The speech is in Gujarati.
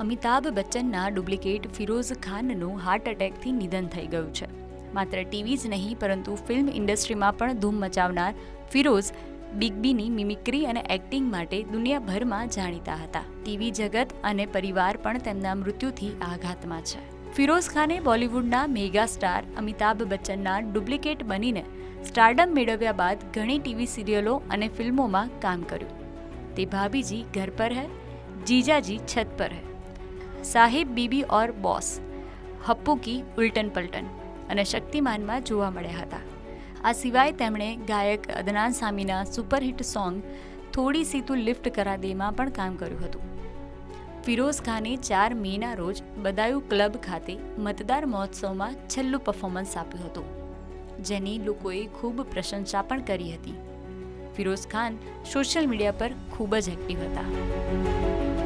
અમિતાભ બચ્ચનના ડુપ્લિકેટ ફિરોઝ ખાનનું હાર્ટ એટેકથી નિધન થઈ ગયું છે. માત્ર ટીવી જ નહીં, પરંતુ ફિલ્મ ઇન્ડસ્ટ્રીમાં પણ ધૂમ મચાવનાર ફિરોઝ બિગ બીની મિમિક્રી અને એક્ટિંગ માટે દુનિયાભરમાં જાણીતા હતા. ટીવી જગત અને પરિવાર પણ તેમના મૃત્યુથી આઘાતમાં છે. ફિરોઝ ખાને બોલિવૂડના મેગા સ્ટાર અમિતાભ બચ્ચનના ડુપ્લિકેટ બનીને સ્ટારડમ મેળવ્યા બાદ ઘણી ટીવી સિરિયલો અને ફિલ્મોમાં કામ કર્યું. તે ભાભીજી ઘર પર હૈ, જીજાજી છત પર હૈ. સાહિબ બીબી ઓર બોસ હપ્પુકી ઉલટન પલ્ટન અને શક્તિમાનમાં જોવા મળ્યા હતા. આ સિવાય તેમણે ગાયક અદનાન સામીના સુપરહિટ સોંગ થોડી સી તું લિફ્ટ કરા દેમાં પણ કામ કર્યું હતું. ફિરોઝ ખાને ચાર મેના રોજ બદાયુ ક્લબ ખાતે મતદાર મહોત્સવમાં છેલ્લું પરફોર્મન્સ આપ્યું હતું, જેની લોકોએ ખૂબ પ્રશંસા પણ કરી હતી. ફિરોઝ ખાન સોશિયલ મીડિયા પર ખૂબ જ એક્ટિવ હતા.